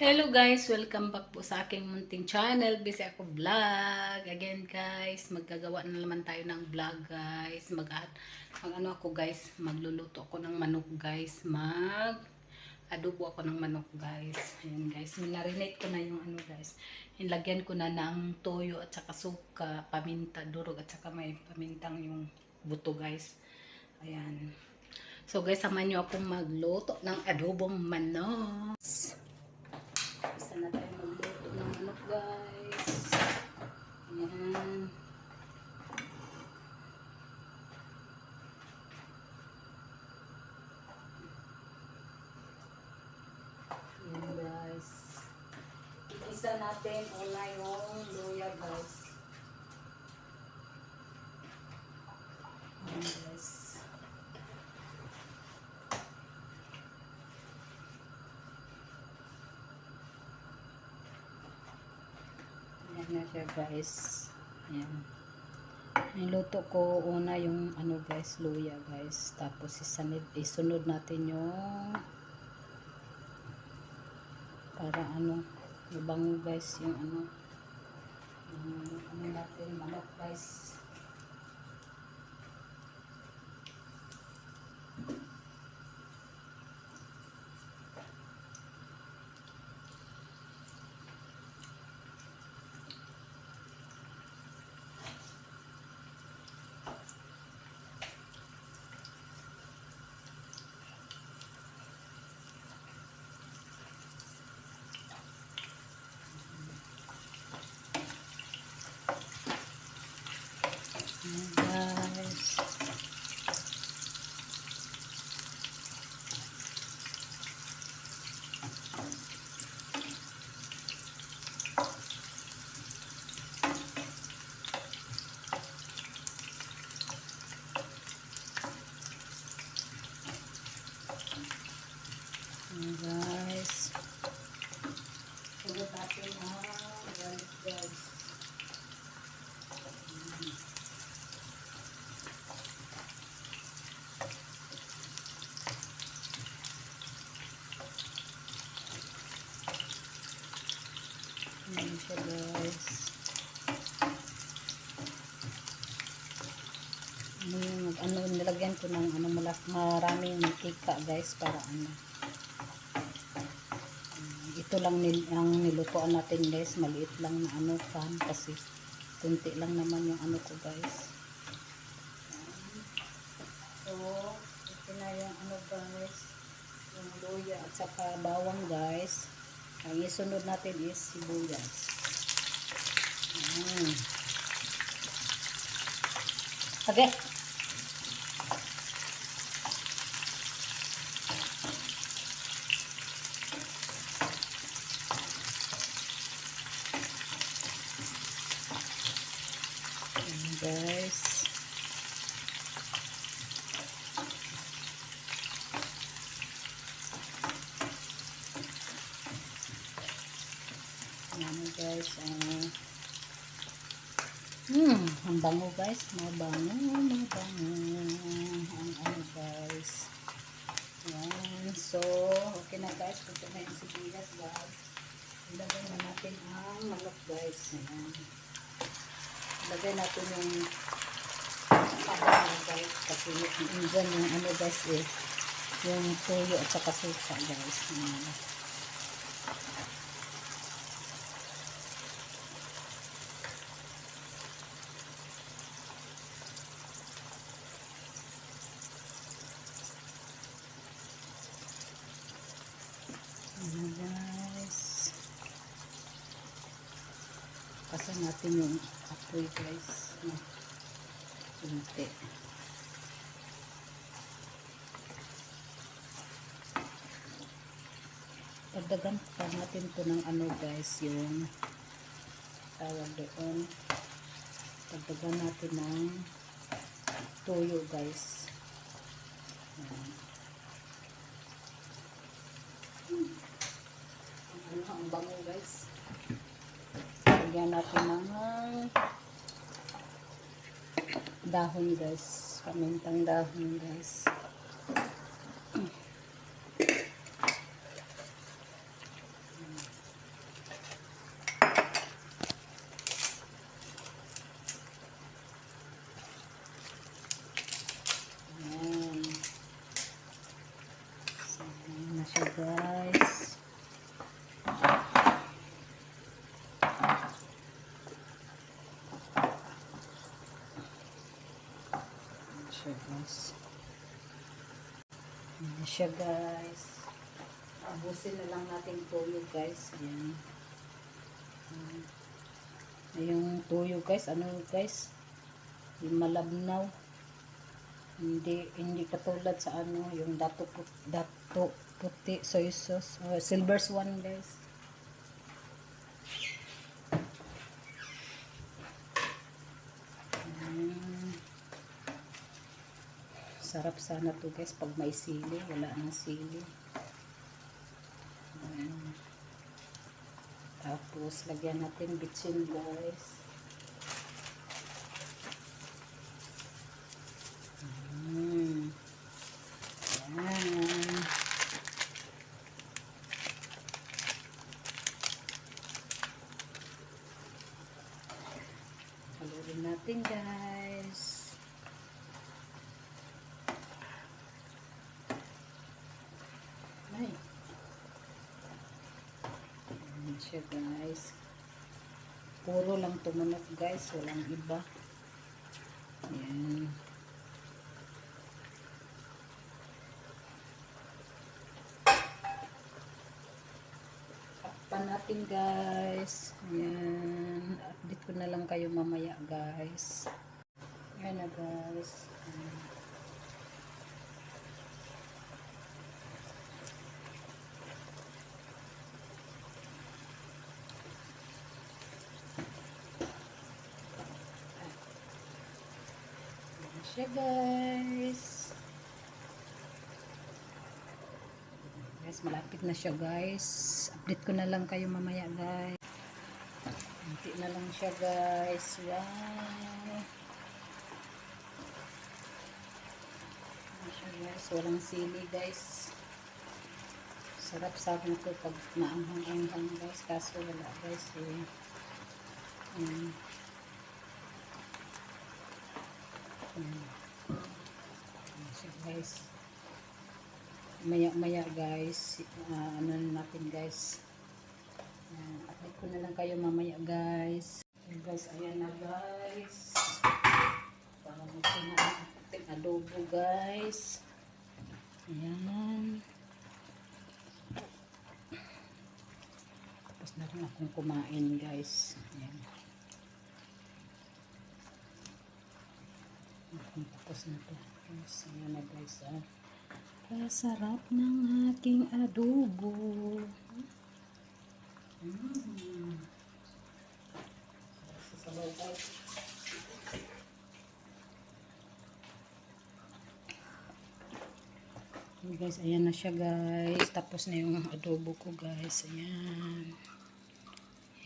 Hello guys! Welcome back po sa aking munting channel. Busy ako vlog. Again guys, maggagawa na naman tayo ng vlog guys. Mag, mag ano ako guys, magluluto ako ng manok guys. Mag adobo ako ng manok guys. Ayan guys, minarinate ko na yung ano guys. Inlagyan ko na ng toyo at saka suka, paminta, durog at saka may pamintang yung buto guys. Ayan. So guys, samahan nyo akong magluto ng adobong manok. Isa na tayo magluto ng manok guys. Ayan. Ayan guys. Isa natin una yung luya guys. Ayan guys. Ayan na siya guys. Ayan. Niluto ko una yung ano guys, luya guys. Tapos isanid, isunod natin yung para ano, mabango guys yung ano yung ano natin, manok guys. Ayan, guys. Ayan, guys. Sunod natin ang garlic guys. Ayan siya guys. Yung ano nilagyan ko ng ano malak maraming mantika guys para ano. Mm, Ito lang nil, ang nilutoan natin guys, maliit lang na ano pan kasi kunti lang naman yung ano ko guys. Ayan. So, ito na yung ano guys, yung luya at saka bawang guys. Ang isunod natin is sibuyas. Ayan. Okay. Ayan, guys. Ayan guys. Uh, hmm, ang bango guys. Mabango, mabango. Ang ano guys. Ayan. So, okay na guys. Ito na yung sibuyas guys. Ilagay na natin ang manok guys. Ayan. Ilagay natin yung pabango guys. Kasi yung dyan yung ano guys eh. Yung tuyo at saka suka guys. Ayan. Natin yung apoy guys. No? Kunti. Dagdagan pa natin to ng ano guys yung tawag doon. Dagdagan natin ng toyo guys. Ano ang bango guys. Lagyan natin ng dahon guys. Pamintang dahon guys. So guys. Ayan siya guys. Abusin na lang natin tuyo guys. Ayan. Ayan. Yung tuyo guys. Ano guys? Yung malabnaw. Hindi hindi katulad sa ano yung dato puti, dato puti soy sauce. Uh, silver swan guys. Mm. Sarap sana to guys pag may sili. Wala nang sili. Tapos lagyan natin bitsin guys. Mm. Ayan. Halurin natin guys. Ay. Ayan siya guys. Puro lang tumunok guys. Walang iba. Ayan. Takpan natin guys. Ayan. Update ko na lang kayo mamaya guys. Ayan na guys. Ayan. Siya guys. Guys, malapit na siya guys. Update ko na lang kayo mamaya guys. Kunti na lang siya guys. Wow. Ayan siya guys. Walang sili guys. Sarap sa akin ito pag naanghang-anghang guys. Kaso wala guys eh. Ayan. Ayan. Ayan siya guys. Maya maya guys. Uh, ano na natin guys? Uh, update ko na lang kayo mamaya guys. Ayan guys ayan na guys. Mo na ating adobo guys. Ayan. Tapos na rin akong kumain guys. Ayan tapos na to guys ayan na guys ah Kasarap ng aking adobo. Mm. Guys. Okay, guys, ayan na siya guys. Tapos na yung adobo ko guys. Ayan.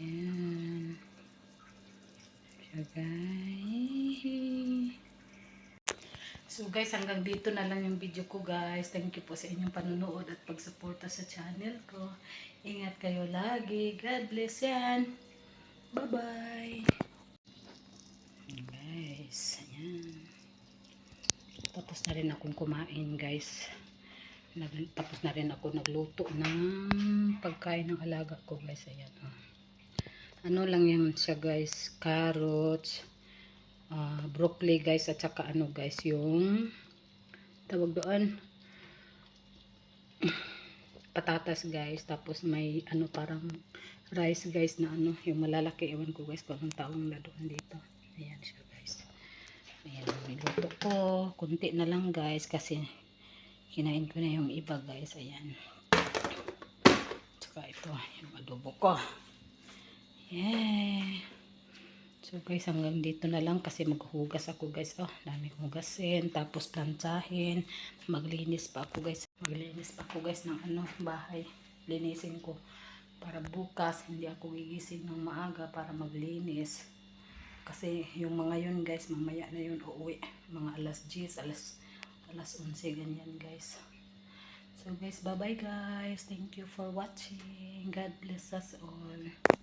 Ayan. Siya guys. So guys, hanggang dito na lang yung video ko guys. Thank you po sa inyong panunood at pagsuporta sa channel ko. Ingat kayo lagi. God bless yan. Bye-bye. Guys, ayan. Tapos na rin akong kumain guys. Nag, tapos na rin ako nagluto ng pagkain ng alaga ko guys. Ayan. Oh. Ano lang yan siya guys. Carrots uh, broccoli guys at saka ano guys yung tawag doon patatas guys. Tapos may ano parang rice guys na ano yung malalaki. Ewan ko guys kung anong taong na doon dito. Ayan siya guys. Ayan niluto ko. Kunti na lang guys kasi kinain ko na yung iba guys. Ayan. Saka ito yung adobo ko. Yeah So guys, hanggang dito na lang kasi maghugas ako guys. Oh, dami kong hugasin. Tapos plantsahin. Maglinis pa ako guys. Maglinis pa ako guys ng ano, bahay. Linisin ko. Para bukas, hindi ako gigising ng maaga para maglinis. Kasi yung mga yun guys, mamaya na yun uuwi. Mga alas 10, alas, alas 11, ganyan guys. So guys, bye bye guys. Thank you for watching. God bless us all.